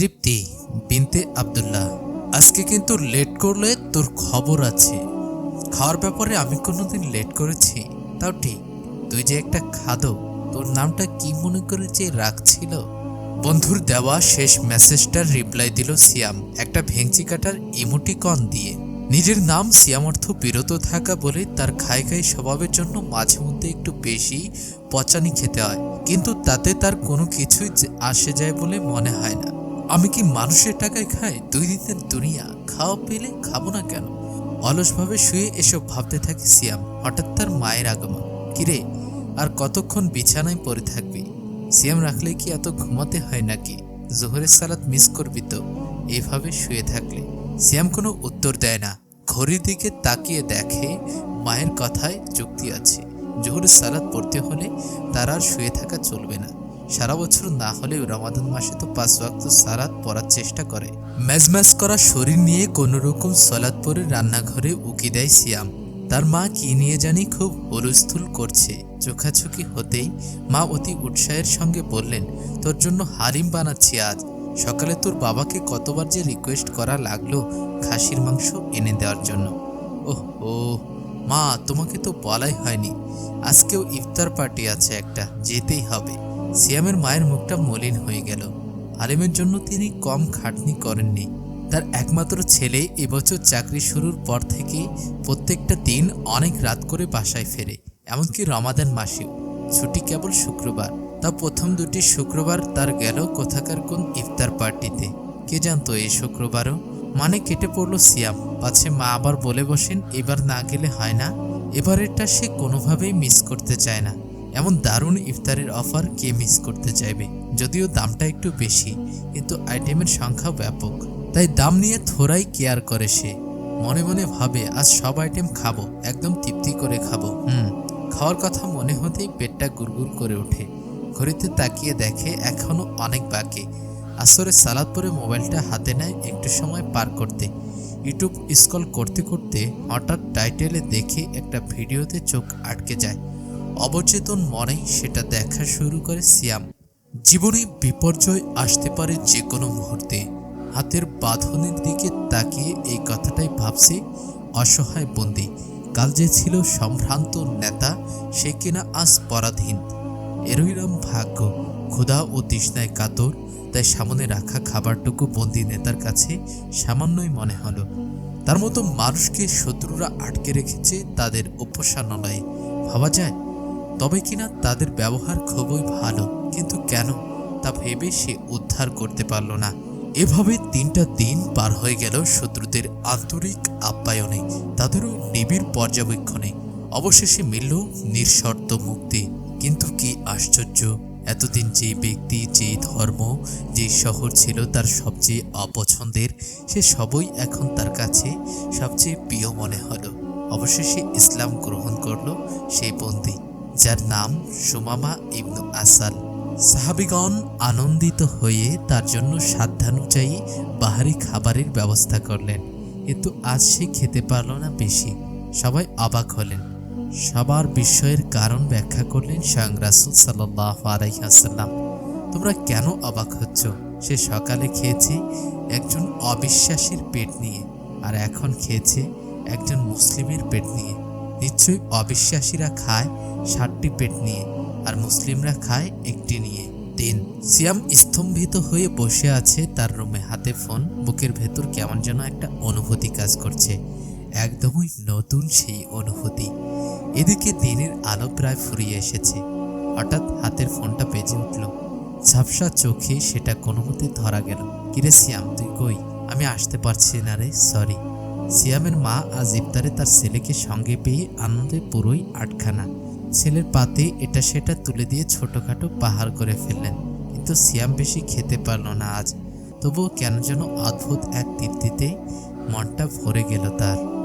তৃপ্তি বিনতে আব্দুল্লাহ, আজকে কিন্তু লেট করলে তোর খবর আছে। খাওয়ার ব্যাপারে আমি কোনোদিন লেট করেছি, তাও ঠিক। তুই যে একটা খাদক, তোর নামটা কি মনে করে যে রাখছিল? বন্ধুর দেওয়া শেষ মেসেজটার রিপ্লাই দিল সিয়াম, একটা ভেংচি কাটার ইমোটিকন দিয়ে। নিজের নাম সিয়াম অর্থ বিরত থাকা বলে তার খাই খাই স্বভাবের জন্য মাঝে মধ্যে একটু বেশি পচানি খেতে হয়। কিন্তু তাতে তার কোনো কিছুই আসে যায় বলে মনে হয় না। আমি কি মানুষের টাকায় খাই? দুই দিনের দুনিয়া। খাওয়া পেলে খাব না কেন? অলসভাবে শুয়ে এসব ভাবতে থাকে সিয়াম। হঠাৎ তার মায়ের আগমন। কিরে, আর কতক্ষণ বিছানায় পড়ে থাকবি? সিয়াম রাখলে কি এত ঘুমাতে হয় নাকি? জোহরের সালাত মিস করবি তো? এভাবে শুয়ে থাকলে। সিয়াম কোনো উত্তর দেয় না। ঘড়ির দিকে তাকিয়ে দেখে মায়ের কথায় যুক্তি আছে। জোহরের সালাত পড়তে হলে তার আর শুয়ে থাকা চলবে না। সারা বছর না হলেও রমাদান মাসে তো পাঁচ ওয়াক্ত সালাত পড়ার চেষ্টা করে। ম্যাজম্যাজ করা শরীর নিয়ে কোনো রকম সলাদ পরে রান্নাঘরে উকি দেয় সিয়াম। তার মা কি নিয়ে জানি খুব হুলস্থুল করছে। চোখাচোখি হতেই মা অতি উৎসাহের সঙ্গে বললেন, তোর জন্য হারিম বানাচ্ছি আজ। সকালে তোর বাবাকে কতবার যে রিকোয়েস্ট করা লাগল খাসির মাংস এনে দেওয়ার জন্য। ওহ ও মা, তোমাকে তো বলাই হয়নি। আজকেও ইফতার পার্টি আছে একটা, যেতেই হবে। সিয়ামের মায়ের মুখটা মলিন হয়ে গেল। আলিমের জন্য তিনি কম খাটনি করেননি। তার একমাত্র ছেলে এবছর চাকরি শুরুর পর থেকে প্রত্যেকটা দিন অনেক রাত করে বাসায় ফেরে, এমনকি রমাদান মাসেও। ছুটি কেবল শুক্রবার। তা প্রথম দুটি শুক্রবার তার গেল কোথাকার কোন ইফতার পার্টিতে? কে জানতো এই শুক্রবারও? মানে কেটে পড়ল সিয়াম। পাছে মা আবার বলে বসেন, এবার না গেলে হয় না। এবারেরটা সে কোনোভাবেই মিস করতে চায় না। এমন দারুণ ইফতারের অফার কে মিস করতে চাইবে? যদিও দামটা একটু বেশি, কিন্তু আইটেমের সংখ্যা ব্যাপক। তাই দাম নিয়ে থোড়াই কেয়ার করে সে। মনে মনে ভাবে, আজ সব আইটেম খাব, একদম তৃপ্তি করে খাব। হুম, খাওয়ার কথা মনে হতেই পেটটা গুড়গুড় করে ওঠে। ঘড়িতে তাকিয়ে দেখে, এখনও অনেক বাকি। আসরে সালাদ পরে মোবাইলটা হাতে নেয় একটু সময় পার করতে। ইউটিউব স্ক্রল করতে করতে হঠাৎ টাইটেলে দেখে একটা ভিডিওতে চোখ আটকে যায়। অবচেতন মনেই সেটা দেখা শুরু করে সিয়াম। জীবনে বিপর্যয় আসতে পারে যে কোনো মুহূর্তে। হাতের বাঁধনের দিকে তাকিয়ে এই কথাটাই ভাবছে অসহায় বন্দি। কাল যে ছিল সম্ভ্রান্ত নেতা, সে কিনা আজ পরাধীন। এরইরম ভাগ্য। ক্ষুধা ও তৃষ্ণায় কাতর, তাই সামনে রাখা খাবারটুকু বন্দি নেতার কাছে সামান্যই মনে হলো। তার মতো মানুষকে শত্রুরা আটকে রেখেছে তাদের উপাসনালয়ে ভাবা যায় তবে কিনা তাদের ব্যবহার খুবই ভালো, কিন্তু কেন তা ভেবে সে উদ্ধার করতে পারল না। এভাবে তিনটা দিন পার হয়ে গেল শত্রুদের আন্তরিক আপ্যায়নে, তাদেরও নিবিড় পর্যবেক্ষণে। অবশেষে মিলল নিঃশর্ত মুক্তি। কিন্তু কি আশ্চর্য, এতদিন যে ব্যক্তি, যে ধর্ম, যে শহর ছিল তার সবচেয়ে অপছন্দের, সে সবই এখন তার কাছে সবচেয়ে প্রিয় মনে হলো। অবশেষে ইসলাম গ্রহণ করল সেই বন্দি। যার নাম সুমামা ইবনু আসাল। সাহাবিগণ আনন্দিত হয়ে তার জন্য সাধ্যানুযায়ী বাহারি খাবারের ব্যবস্থা করলেন। কিন্তু আজ সে খেতে পারল না বেশি। সবাই অবাক হলেন। সবার বিস্ময়ের কারণ ব্যাখ্যা করলেন স্বয়ং রাসুল সাল্লাহ তোমরা কেন অবাক হচ্ছ? সে সকালে খেয়েছে একজন অবিশ্বাসীর পেট নিয়ে আর এখন খেয়েছে একজন মুসলিমের পেট নিয়ে। নিশ্চয়ই অবিশ্বাসীরা খায় ষাটটি পেট নিয়ে আর মুসলিমরা খায় একটি নিয়ে। তিন, সিয়াম স্তম্ভিত হয়ে বসে আছে তার রুমে। হাতে ফোন, বুকের ভেতর কেমন যেন একটা অনুভূতি কাজ করছে। একদমই নতুন সেই অনুভূতি। এদিকে দিনের আলো প্রায় ফুরিয়ে এসেছে। হঠাৎ হাতের ফোনটা বেজে উঠল। ঝাপসা চোখে সেটা কোনো মতে ধরা গেল। কিরে সিয়াম, তুই কই? আমি আসতে পারছি না রে, সরি। সিয়ামের মা আজ ইফতারে তার ছেলেকে সঙ্গে পেয়ে আনন্দে পুরোই আটখানা। ছেলের পাতে এটা সেটা তুলে দিয়ে ছোটখাটো পাহাড় করে ফেললেন। কিন্তু সিয়াম বেশি খেতে পারল না আজ। তবুও কেন যেন অদ্ভুত এক তৃপ্তিতে মনটা ভরে গেল তার।